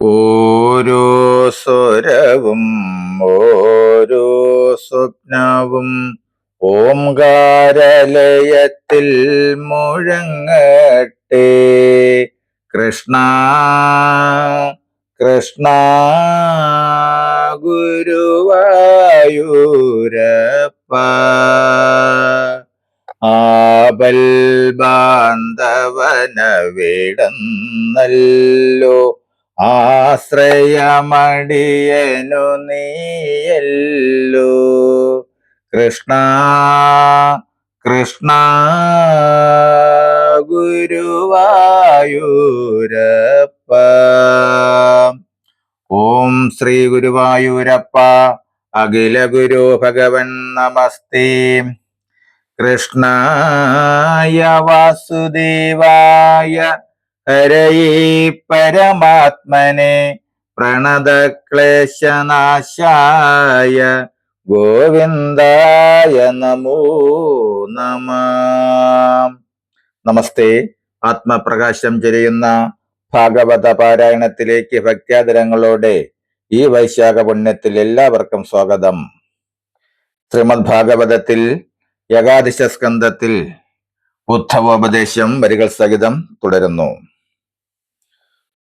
ഓരോ സ്വരവും ഓരോ സ്വപ്നവും ഓംകാരലയത്തിൽ മുഴങ്ങട്ടെ. കൃഷ്ണ കൃഷ്ണ ഗുരുവായൂരപ്പ. ആപൽ ബാന്ധവന വിടന്നല്ലോ ആശ്രയമടിയനു നീയല്ലോ. കൃഷ്ണ കൃഷ്ണ ഗുരുവായൂരപ്പ. ഓം ശ്രീ ഗുരുവായൂരപ്പ അഖില ഗുരു ഭഗവൻ നമസ്തേ. കൃഷ്ണായ വാസുദേവായ ഹരയേ പരമാത്മനെ പ്രണതക്ലേശനാശായ ഗോവിന്ദായ നമോ നമ. നമസ്തേ. ആത്മപ്രകാശം ചെയ്യുന്ന ഭാഗവത പാരായണത്തിലേക്ക് ഭക്ത്യാദരങ്ങളോടെ ഈ വൈശാഖ പുണ്യത്തിൽ എല്ലാവർക്കും സ്വാഗതം. ശ്രീമദ് ഭാഗവതത്തിൽ ഏകാദശ സ്കന്ധത്തിൽ ഉദ്ധവോപദേശം വരികൾ സഹിതം തുടരുന്നു.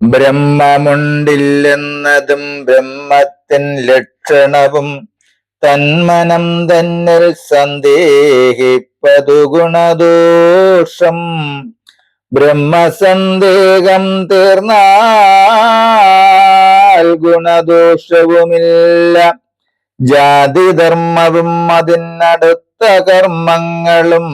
ബ്രഹ്മമുണ്ടില്ലെന്നതും ബ്രഹ്മത്തിൻ ലക്ഷണവും തന്മനം തന്നെ സന്ദേഹിപ്പതു ഗുണദോഷം. ബ്രഹ്മസന്ദേഹം തീർന്നാൽ ഗുണദോഷവുമില്ല. ജാതിധർമ്മവും അതിനടുത്ത കർമ്മങ്ങളും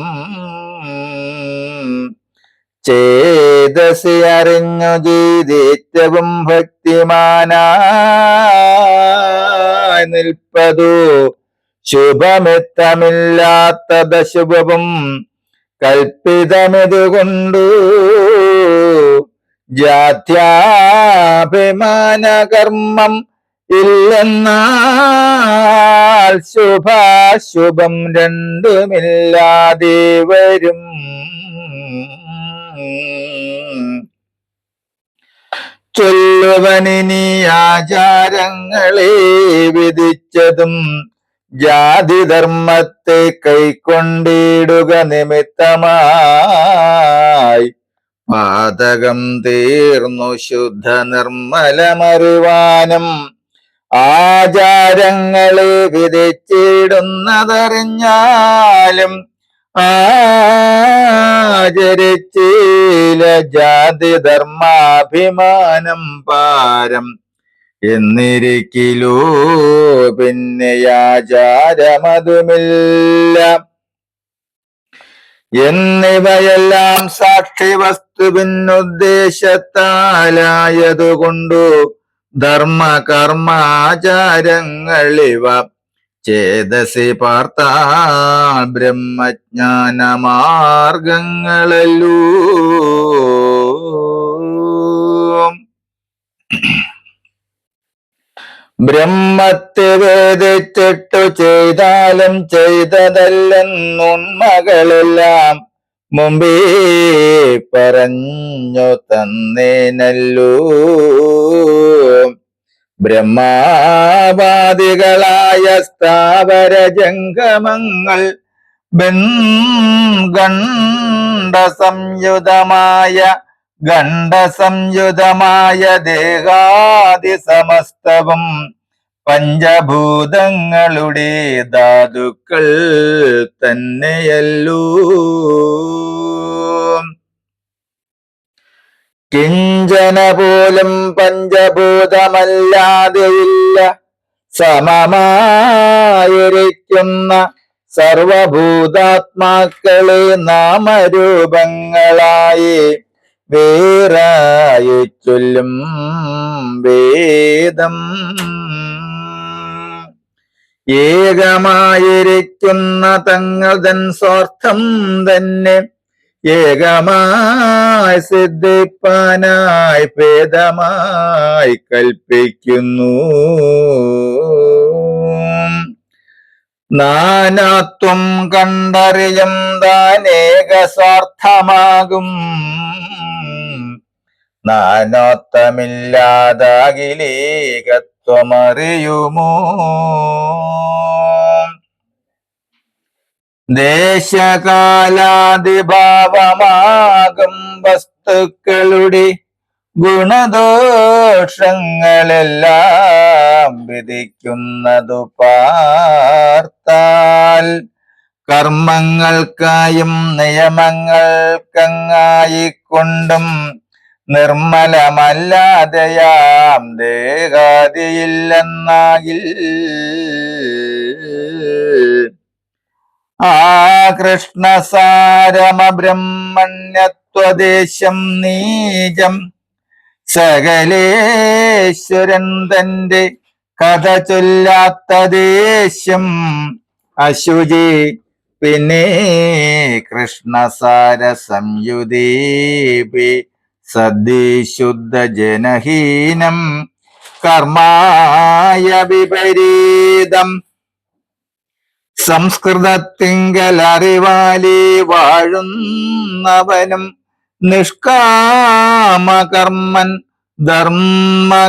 ചേതസി അറിഞ്ഞു ചെയ്തേറ്റവും ഭക്തിമാനായി നിൽപ്പതു. ദശുഭവും കൽപ്പിതമിതുകൊണ്ടു. ജാത്യാഭിമാന കർമ്മം ഇല്ലെന്നാൽ ശുഭാശുഭം രണ്ടുമില്ലാതെ വരും. ചൊല്ലുവനിനി ആചാരങ്ങളെ വിധിച്ചതും ജാതിധർമ്മത്തെ കൈക്കൊണ്ടിടുക നിമിത്തമായി. പാതകം തീർന്നു ശുദ്ധ നിർമ്മലമറിവാനും ആചാരങ്ങളെ വിധിച്ചിടുന്നതറിഞ്ഞാലും ആചരിച്ചീല ജാതി ധർമാഭിമാനം പാരം. എന്നിരിക്കിലോ പിന്നെ ആചാരമതുമില്ല. എന്നിവയെല്ലാം സാക്ഷി വസ്തുവിനുദ്ദേശത്താലായതുകൊണ്ടു ധർമ്മ കർമാചാരങ്ങളിവ ചേതസി പാർത്താൽ ബ്രഹ്മജ്ഞാന മാർഗങ്ങളല്ലൂ ബ്രഹ്മത്തെ വേദിച്ചിട്ടു ചെയ്താലും ചെയ്തതല്ലെന്നുണ്മകളെല്ലാം മുമ്പേ പറഞ്ഞു തന്നേനല്ലോ. ബ്രഹ്മാവാദികളായ സ്ഥാവര ജംഗമങ്ങൾ ഗണ്ഡ സംയുതമായ ഗണ്ഡ സംയുതമായ ദേഹാദി സമസ്തവും പഞ്ചഭൂതങ്ങളുടെ ധാതുക്കൾ തന്നെയല്ലൂ. കിഞ്ചന പോലും പഞ്ചഭൂതമല്ലാതെയില്ല. സമമായിരിക്കുന്ന സർവഭൂതാത്മാക്കളെ നാമരൂപങ്ങളായി വേറായി ചൊല്ലും വേദം. ഏകമായിരിക്കുന്ന തങ്ങൾ തൻ സ്വാർത്ഥം തന്നെ ഏകമായി സിദ്ധിപ്പാനായി ഭേദമായി കൽപ്പിക്കുന്നു. നാനാത്വം കണ്ടറിയും താനേക സ്വാർത്ഥമാകും നാനോത്തമില്ലാതാകിലേകത്വമറിയുമോ ദേശകാലാതിഭാവമാകും വസ്തുക്കളുടെ ഗുണദോഷങ്ങളെല്ലാം വിധിക്കുന്നതു പാർത്താൽ കർമ്മങ്ങൾക്കായും നിയമങ്ങൾക്കങ്ങായിക്കൊണ്ടും നിർമ്മലമല്ലാതെയാം ദേഹാദിയില്ലെന്നാകിൽ ആ കൃഷ്ണസാരമ ബ്രഹ്മണ്യത്വദേശം നീജം. സകലേശ്വരൻ തന്റെ കഥ ചൊല്ലാത്ത ദേശ്യം അശുചി പിന്നെ കൃഷ്ണസാര സംയുദീപി സദ്യശുദ്ധ ജനഹീനം. കർമായ വിപരീതം സംസ്കൃതത്തിങ്കൽ അറിവാലി വാഴുന്നവനും നിഷ്കാമകർമ്മൻ ധർമ്മകർമ്മണ്യ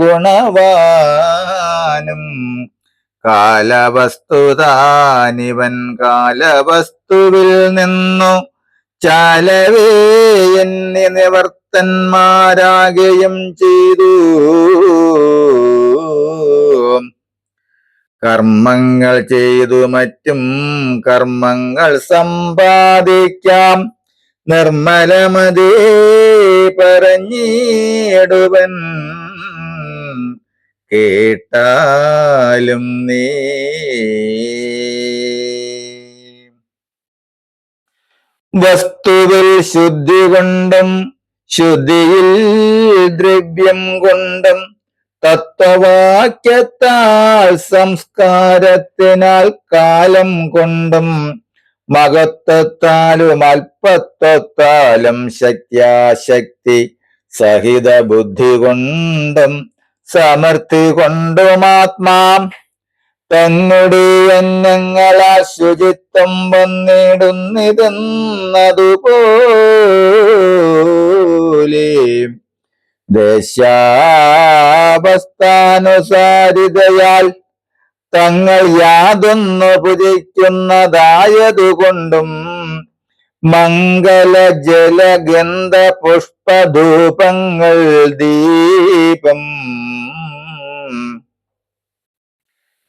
ഗുണവാനും കാലവസ്തുതാനിവൻ കാലവസ്തുവിൽ നിന്നു ചാലവേ നിവർത്തന്മാരാകുകയും ചെയ്തു. കർമ്മങ്ങൾ ചെയ്തു മറ്റും കർമ്മങ്ങൾ സമ്പാദിക്കാം. നിർമ്മലമതേ പറഞ്ഞിടുവൻ. കേട്ടാലും നീ. വസ്തുവിൽ ശുദ്ധി കൊണ്ടും ശുദ്ധിയിൽ ദ്രവ്യം കൊണ്ടും തത്വവാക്യത്താൽ സംസ്കാരത്തിനാൽ കാലം കൊണ്ടും മഹത്വത്താലും അല്പത്വത്താലും ശക്തിയാശക്തി സഹിത ബുദ്ധി കൊണ്ടും സമൃദ്ധി കൊണ്ടുമാത്മാം തന്നുടി എന്നങ്ങളാ ശുചിത്വം വന്നിടുന്നിതെന്നതുപോലെ ദേശാവസ്ഥാനുസാരിതയാൽ തങ്ങൾ യാതൊന്നു പുരിക്കുന്നതായതുകൊണ്ടും മംഗല ജലഗന്ധ പുഷ്പധൂപങ്ങൾ ദീപം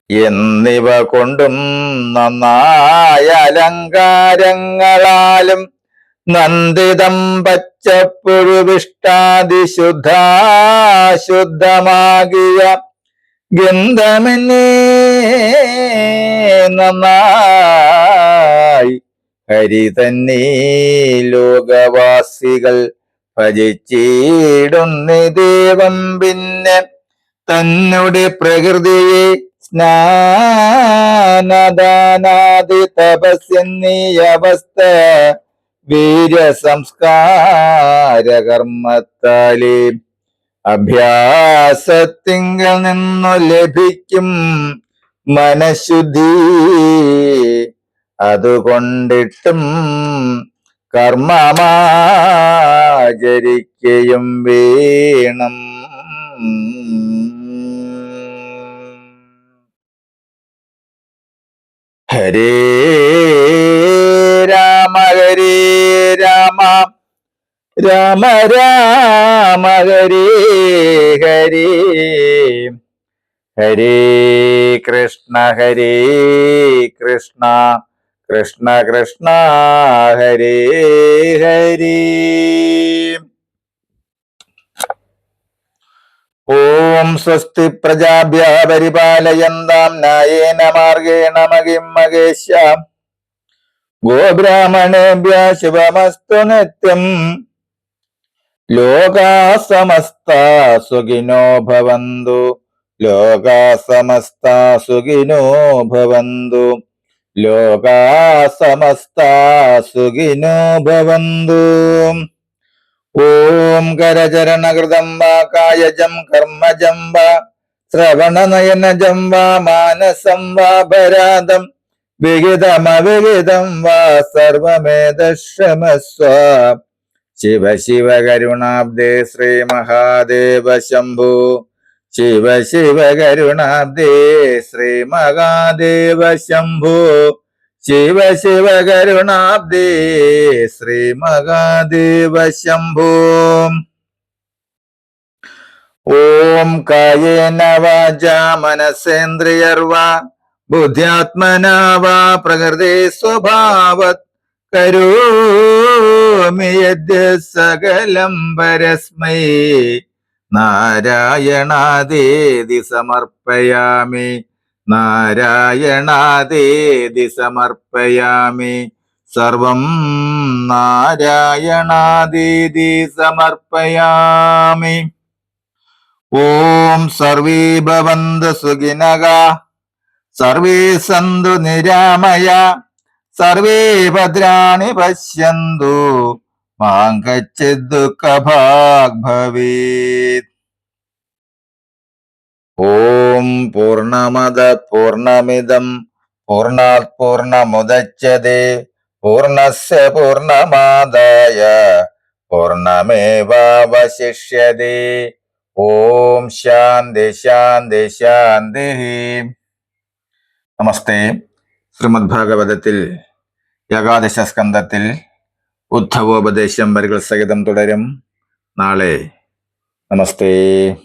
എന്നിവ കൊണ്ടും നന്നായ അലങ്കാരങ്ങളാലും നന്ദിതം പച്ചപ്പുഴുവിഷ്ടാതിശുദ്ധാശുദ്ധമാകിയ ഗന്ധമെന്നേ നന്നായി ഹരി തന്നെ ലോകവാസികൾ ഭജിച്ചിടുന്ന ദേവം പിന്നെ തന്നുടെ പ്രകൃതിയെ സ്നാനദാനാദി തപസ്യെന്നീ അവസ്ഥ വീര സംസ്കാര കർമ്മത്താലി അഭ്യാസത്തിങ്കൽ നിന്നു ലഭിക്കും മനഃശുദ്ധി. അതുകൊണ്ടിട്ടും കർമ്മമാചരിക്കയും വേണം. ഹരേ രാമ ഹരേ രാമ. രാമ രാമ ഹരേ ഹരേ. ഹരേ കൃഷ്ണ ഹരേ കൃഷ്ണ. കൃഷ്ണ കൃഷ്ണ ഹരേ ഹരേ. ഓം സ്വസ്തി പ്രജാഭ്യ പരിപാലയന്താം നായേന മാർഗേണ മഹിം മഹേശ ഗോബ്രാഹ്മണേഭ്യ ശുഭമസ്തു നിത്യം. ലോകാ സമസ്ത സുഖിനോ ഭവന്തു. ലോകാ സമസ്ത സുഖിനോ ഭവന്തു. ലോകാ സമസ്ത സുഖിനോ ഭവന്തു. ഓം കരചരണകൃതം വാ കായജം കർമ്മജം വാ. ശ്രവണനയനജം വാ മാനസം വാ ഭരാതം. വിഹിതമവിഹിതം വാ സർവമേതക്ഷമസ്വ ശിവ ശിവ കരുണാബ്ദേ ശ്രീ മഹാദേവ ശംഭു. ശിവ ശിവ കരുണാബ്ദേ ശ്രീ മഹാദേവ ശംഭു. ശിവ ശിവ കരുണാബ്ദേ ശ്രീ മഹാദേവ ശംഭു. ഓം കായേന വാച മനസേന്ദ്രിയർവാ. ബുദ്ധ്യാത്മനാ വാ പ്രകൃതി യദ്യ സകലം പരസ്മൈ. നാരായണാദേതി സമർപ്പയാമി. നാരായണാദേതി സമർപ്പയാമി. സർവം നാരായണാദേതി സമർപ്പയാമി. ഓം സർവീഭവന്ത ഭവന്തു सर्वे सन्तु निरामया सर्वे भद्राणि पश्यन्तु मां कच्चिद् भवेत् ॐ पूर्णमद पूर्णमिदम् पूर्णात् पूर्णमुदच्छति पूर्णस्य पूर्णमादाय पूर्णमेवावशिष्यते ॐ शान्ति शान्ति शान्तिः നമസ്തേ. ശ്രീമദ് ഭാഗവതത്തിൽ ഏകാദശ സ്കന്ധത്തിൽ ഉദ്ധവോപദേശം വരികൾ സഹിതം തുടരും. നാളെ നമസ്തേ.